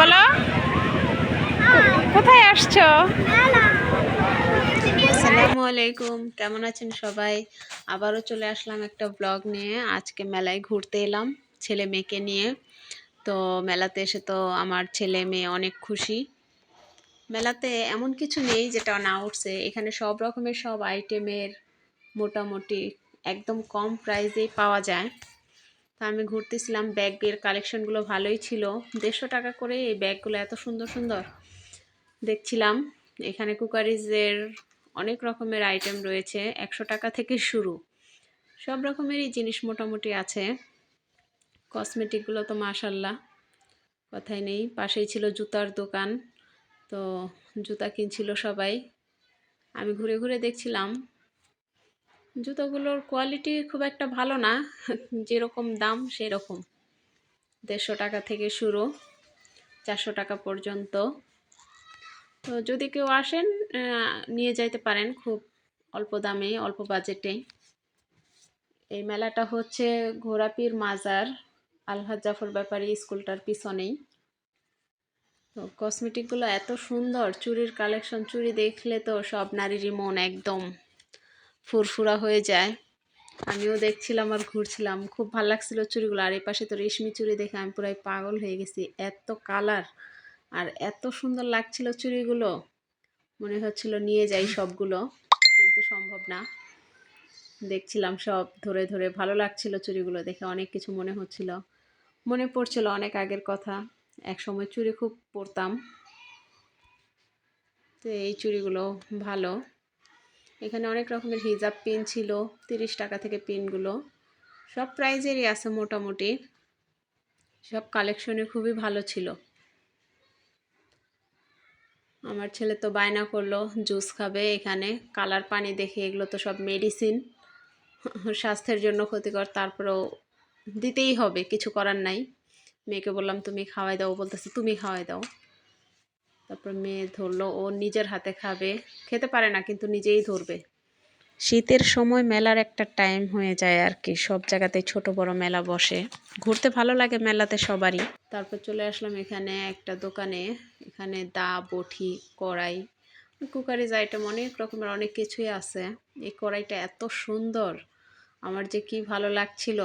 বলো। কোথায় আসছো? আসসালামু আলাইকুম, কেমন আছেন সবাই? আবারও চলে আসলাম একটা ব্লগ নিয়ে। আজকে মেলায় ঘুরতে এলাম ছেলে মেয়েকে নিয়ে। তো মেলাতে এসে তো আমার ছেলে মেয়ে অনেক খুশি। মেলাতে এমন কিছু নেই যেটা না উঠছে এখানে সব রকমের সব আইটেমের মোটামুটি একদম কম প্রাইসেই পাওয়া যায়। তা আমি ঘুরতেছিলাম ব্যাগের কালেকশনগুলো ভালোই ছিল। দেড়শো টাকা করে এই ব্যাগগুলো এত সুন্দর সুন্দর। দেখছিলাম, এখানে কুকারিজের অনেক রকমের আইটেম রয়েছে, একশো টাকা থেকে শুরু। সব রকমেরই জিনিস মোটামুটি আছে। কসমেটিকগুলো তো মাশাল্লাহ, কথাই নেই। পাশেই ছিল জুতার দোকান, তো জুতা কিনছিল সবাই। আমি ঘুরে ঘুরে দেখছিলাম জুতোগুলোর কোয়ালিটি খুব একটা ভালো না, যেরকম দাম সেরকম। দেড়শো টাকা থেকে শুরু, চারশো টাকা পর্যন্ত। তো যদি কেউ আসেন নিয়ে যাইতে পারেন খুব অল্প দামে, অল্প বাজেটে এই মেলাটা হচ্ছে ঘোরাপির মাজার আলহাজ জাফর ব্যাপারী স্কুলটার পিছনেই। তো কসমেটিকগুলো এত সুন্দর, চুরির কালেকশন চুরি দেখলে তো সব নারীরই মন একদম। ফুরফুরা হয়ে যায়। আমিও দেখছিলাম আর ঘুরছিলাম। খুব ভালো লাগছিল চুড়িগুলো। আর এই পাশে তো রেশমি চুড়ি দেখে আমি পুরাই পাগল হয়ে গেছি। এত কালার আর এত সুন্দর লাগছিল চুড়িগুলো। মনে হচ্ছিল নিয়ে যাই সবগুলো, কিন্তু সম্ভব না। দেখছিলাম সব ধরে ধরে। ভালো লাগছিল চুড়িগুলো দেখে, অনেক কিছু মনে হচ্ছিল। মনে পড়ছিল অনেক আগের কথা। এক সময় চুড়ি খুব পরতাম। তো এই চুড়িগুলো ভালো। এখানে অনেক রকমের হিজাব পিন ছিল, তিরিশ টাকা থেকে পিনগুলো সব প্রাইজেরই আছে মোটামুটি। সব কালেকশনে খুবই ভালো ছিল। আমার ছেলে তো বায়না করল জুস খাবে এখানে। কালার পানি দেখে এগুলো তো সব মেডিসিন স্বাস্থ্যের জন্য ক্ষতিকর, তারপরেও দিতেই হবে, কিছু করার নাই। মেয়েকে বললাম, তুমি খাওয়াই দাও। বলতেছে, তুমি খাওয়াই দাও। তারপর মেয়ে ধরলো ও নিজের হাতে খাবে। খেতে পারে না কিন্তু নিজেই ধরবে। শীতের সময় মেলার একটা টাইম হয়ে যায় আর কি। সব জায়গাতেই ছোট বড় মেলা বসে। ঘুরতে ভালো লাগে মেলাতে সবারই। তারপর চলে আসলাম এখানে একটা দোকানে। এখানে দা বটি কড়াই কুকারিজ আইটেম অনেক রকমের অনেক কিছুই আছে। এই কড়াইটা এত সুন্দর। আমার যে কি ভালো লাগছিল।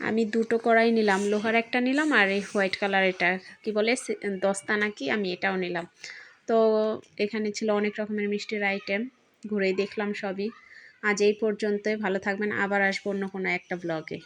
আমি দুটো কড়াই নিলাম, লোহার একটা নিলাম আর এই হোয়াইট কালার এটা, কি বলে দস্তা নাকি, আমি এটাও নিলাম। তো এখানে ছিল অনেক রকমের মিষ্টির আইটেম ঘুরেই দেখলাম সবই। আজ এই পর্যন্তই, ভালো থাকবেন, আবার আসব অন্য কোনো একটা ব্লগে